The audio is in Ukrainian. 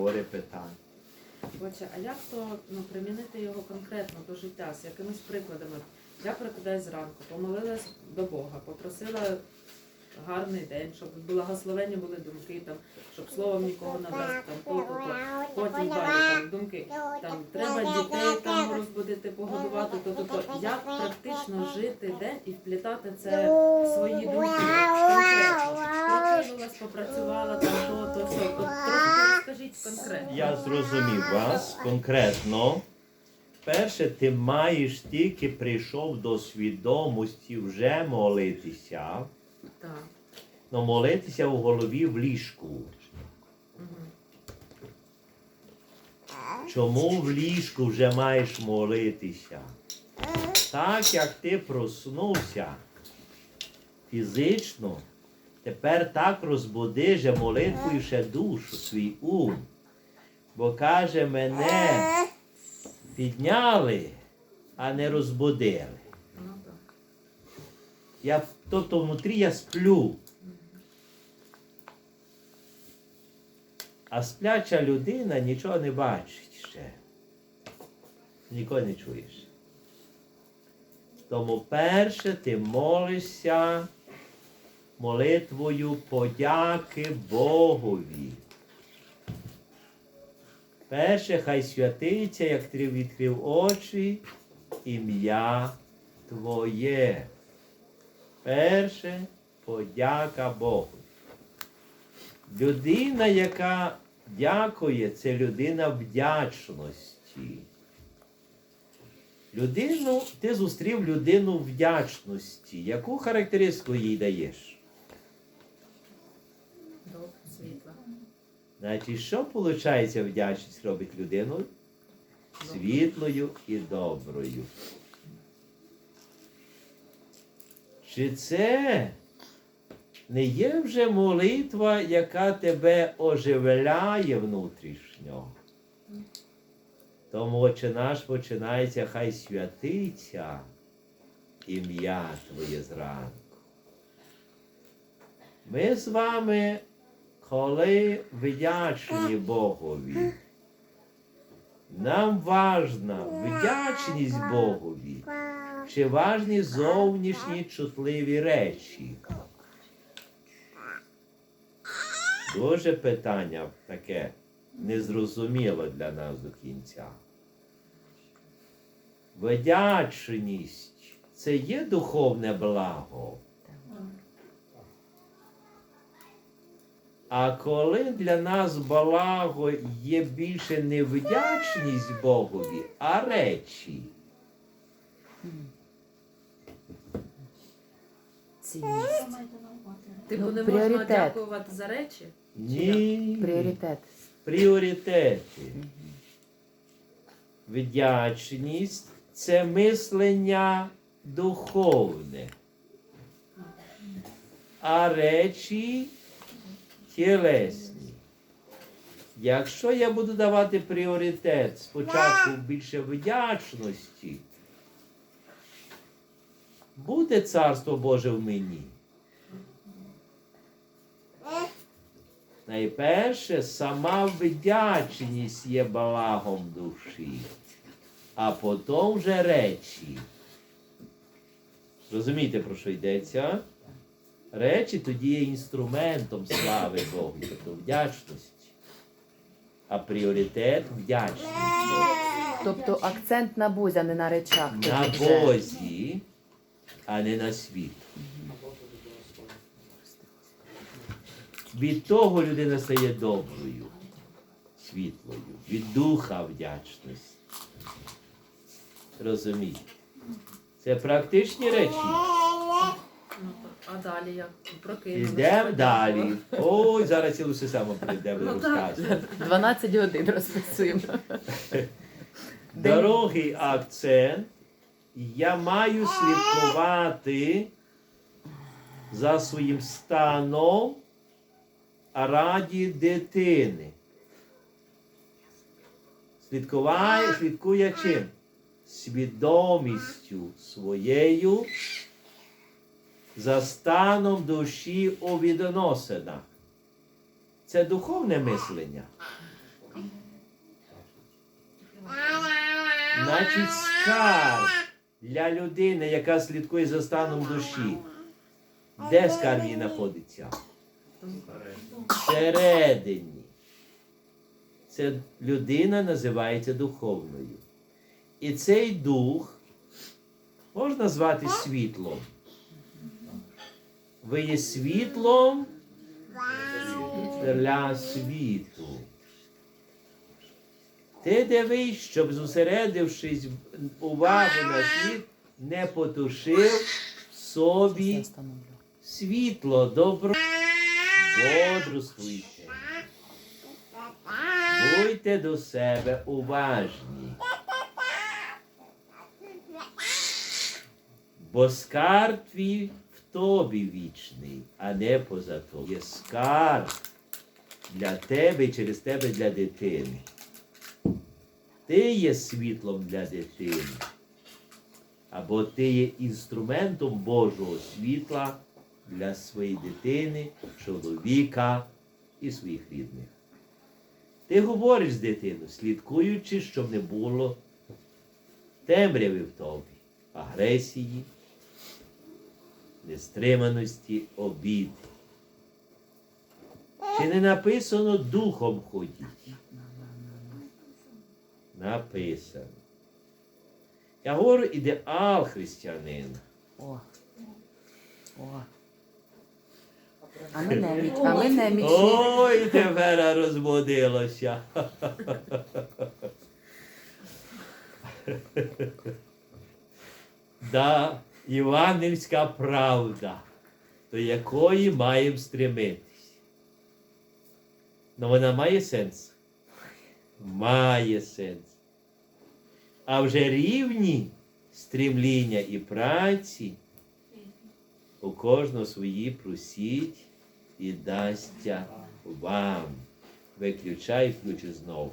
говорить питання. Отже, а як то ну, примінити його конкретно до життя з якимись прикладами? Я прокидаюсь зранку, помолилась до Бога, попросила гарний день, щоб благословені були думки, там, щоб словом нікого не вразити, там. Потім далі там думки, там, треба дітей там розбудити, погодувати, то, то, то. Як практично жити день і вплітати це в свої думки конкретно? Прокинулась, попрацювала, там, то, то, все. От конкретно. Я зрозумів вас конкретно. Перше, ти маєш тільки прийшов до свідомості вже молитися. Так. Ну, молитися в голові в ліжку. Чому в ліжку вже маєш молитися? Так як ти проснувся фізично, тепер так розбуди же молитвою ще душу, свій ум. Бо каже, мене підняли, а не розбудили. Ну. Я, тобто внутрі я сплю. А спляча людина нічого не бачить ще. Нікого не чуєш. Тому перше ти молишся молитвою подяки Богові. Перше, хай святиться, як ти відкрив очі, ім'я Твоє. Перше подяка Богу. Людина, яка дякує, це людина вдячності. Людину, ти зустрів людину вдячності. Яку характеристику їй даєш? Світла. Значить, що виходить вдячність робить людину? Світлою і доброю. Чи це не є вже молитва, яка тебе оживляє внутрішньо? Тому Отче наш починається, хай святиться ім'я Твоє зранку. Ми з вами, коли вдячні Богові, нам важна вдячність Богові, чи важні зовнішні чутливі речі. Дуже питання таке незрозуміло для нас до кінця. Вдячність це є духовне благо. А коли для нас благо є більше не вдячність Богові, а речі. Цінність. Типу Ну, не можна пріоритет. дякувати за речі? Ні. Пріоритет. Пріоритети. Вдячність це мислення духовне. А речі тілесні. Якщо я буду давати пріоритет спочатку більше вдячності, буде царство Боже в мені. Найперше, сама вдячність є благом душі, а потім вже речі. Розумієте, про що йдеться? Речі тоді є інструментом слави Богу, тобто вдячності. А пріоритет вдячність Тобто акцент на Бозі, а не на речах. На. Бозі, а не на світ. Від того людина стає доброю, світлою, від духа вдячності. Розумієте? Це практичні речі. А далі як прокинулися? Йдемо далі. Ой, зараз цілу систему прийдемо Ну, розказувати. 12 годин розписуємо. Дорогий акцент. Я маю слідкувати за своїм станом раді дитини. Слідкуває, слідкує чим? Свідомістю своєю за станом душі у відносинах. Це духовне мислення. Значить, скарб для людини, яка слідкує за станом душі. Де скарб її знаходиться? Всередині. Це людина називається духовною. І цей дух можна звати світлом. Ви є світлом для світу. Ти дивись, щоб зосередившись увагу на світ, не потушив собі світло, добро. Бодрствуйте. Будьте до себе уважні. Бо скарб твій тобі вічний, а не поза тобою. Є скарб для тебе і через тебе для дитини. Ти є світлом для дитини. Або ти є інструментом Божого світла для своєї дитини, чоловіка і своїх рідних. Ти говориш з дитиною, слідкуючи, щоб не було темряви в тобі, агресії, нестриманості, обід. Чи не написано духом ходіть? Написано. Я говорю ідеал християнина. О. О. А ми немічі. А ми немічі. Ой, тепер розбудилося. да, Іванівська правда, до якої маємо стремитись. Ну вона має сенс? Має сенс. А вже рівні стрімління і праці у кожного свої просіть і дасться вам. Виключай ключ знову.